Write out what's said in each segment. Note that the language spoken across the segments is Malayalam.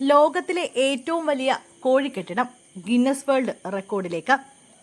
ലോകത്തിലെ ഏറ്റവും വലിയ കോഴിക്കെട്ടിടം ഗിന്നസ് വേൾഡ് റെക്കോർഡിലേക്ക്.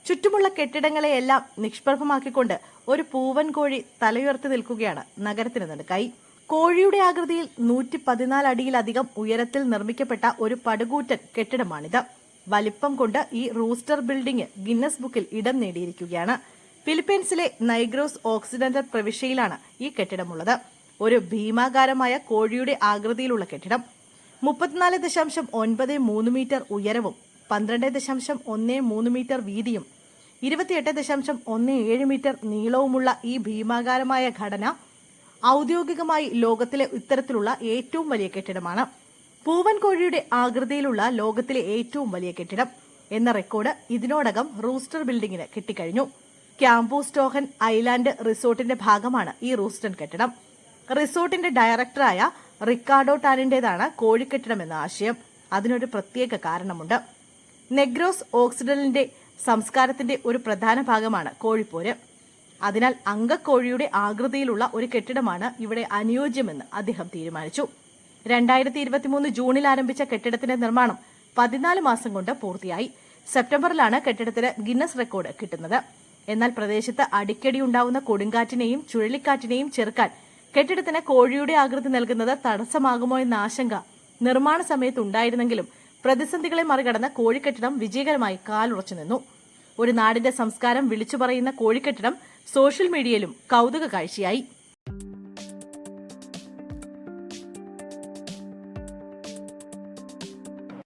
ചുറ്റുമുള്ള കെട്ടിടങ്ങളെയെല്ലാം നിഷ്പ്രഭമാക്കിക്കൊണ്ട് ഒരു പൂവൻ കോഴി തലയുയർത്തി നിൽക്കുകയാണ് നഗരത്തിന് നടുക്കായി. കോഴിയുടെ ആകൃതിയിൽ നൂറ്റി പതിനാല് അടിയിലധികം ഉയരത്തിൽ നിർമ്മിക്കപ്പെട്ട ഒരു പടുകൂറ്റൻ കെട്ടിടമാണിത്. വലിപ്പം കൊണ്ട് ഈ റൂസ്റ്റർ ബിൽഡിംഗ് ഗിന്നസ് ബുക്കിൽ ഇടം നേടിയിരിക്കുകയാണ്. ഫിലിപ്പീൻസിലെ നൈഗ്രോസ് ഓക്സിഡന്റൽ പ്രവിശ്യയിലാണ് ഈ കെട്ടിടമുള്ളത്. ഒരു ഭീമാകാരമായ കോഴിയുടെ ആകൃതിയിലുള്ള കെട്ടിടം മുപ്പത്തിനാല് ദശാംശം ഒൻപത് മൂന്ന് മീറ്റർ ഉയരവും പന്ത്രണ്ട് ദശാംശം ഒന്ന് മൂന്ന് മീറ്റർ വീതിയും ഇരുപത്തിയെട്ട് ദശാംശം ഒന്ന് ഏഴ് മീറ്റർ നീളവുമുള്ള ഈ ഭീമാകാരമായ ഘടന ഔദ്യോഗികമായി ലോകത്തിലെ ഇത്തരത്തിലുള്ള ഏറ്റവും വലിയ കെട്ടിടമാണ്. പൂവൻ കോഴിയുടെ ആകൃതിയിലുള്ള ലോകത്തിലെ ഏറ്റവും വലിയ കെട്ടിടം എന്ന റെക്കോർഡ് ഇതിനോടകം റൂസ്റ്റർ ബിൽഡിംഗിന് കിട്ടിക്കഴിഞ്ഞു. ക്യാമ്പൂ സ്റ്റോഹൻ ഐലാൻഡ് റിസോർട്ടിന്റെ ഭാഗമാണ് ഈ റൂസ്റ്റൺ കെട്ടിടം. റിസോർട്ടിന്റെ ഡയറക്ടറായ റിക്കാർഡോ ടാനിന്റെതാണ് കോഴിക്കെട്ടിടം എന്ന ആശയം. അതിനൊരു പ്രത്യേക കാരണമുണ്ട്. നെഗ്രോസ് ഓക്സിഡലിന്റെ സംസ്കാരത്തിന്റെ ഒരു പ്രധാന ഭാഗമാണ് കോഴിപ്പോര്. അതിനാൽ അങ്കക്കോഴിയുടെ ആകൃതിയിലുള്ള ഒരു കെട്ടിടമാണ് ഇവിടെ അനുയോജ്യമെന്ന് അദ്ദേഹം തീരുമാനിച്ചു. രണ്ടായിരത്തി ഇരുപത്തിമൂന്ന് ജൂണിൽ ആരംഭിച്ച കെട്ടിടത്തിന്റെ നിർമ്മാണം പതിനാല് മാസം കൊണ്ട് പൂർത്തിയായി. സെപ്റ്റംബറിലാണ് കെട്ടിടത്തിന് ഗിന്നസ് റെക്കോർഡ് കിട്ടുന്നത്. എന്നാൽ പ്രദേശത്ത് അടിക്കടി ഉണ്ടാവുന്ന കൊടുങ്കാറ്റിനെയും ചുഴലിക്കാറ്റിനെയും ചെറുക്കാൻ കെട്ടിടത്തിന് കോഴിയുടെ ആകൃതി നൽകുന്നത് തടസ്സമാകുമോ എന്ന ആശങ്ക നിർമ്മാണ സമയത്ത് ഉണ്ടായിരുന്നെങ്കിലും പ്രതിസന്ധികളെ മറികടന്ന കോഴിക്കെട്ടിടം വിജയകരമായി കാലുറച്ചു നിന്നു. ഒരു നാടിന്റെ സംസ്കാരം വിളിച്ചു പറയുന്ന കോഴിക്കെട്ടിടം സോഷ്യൽ മീഡിയയിലും കൗതുക കാഴ്ചയായി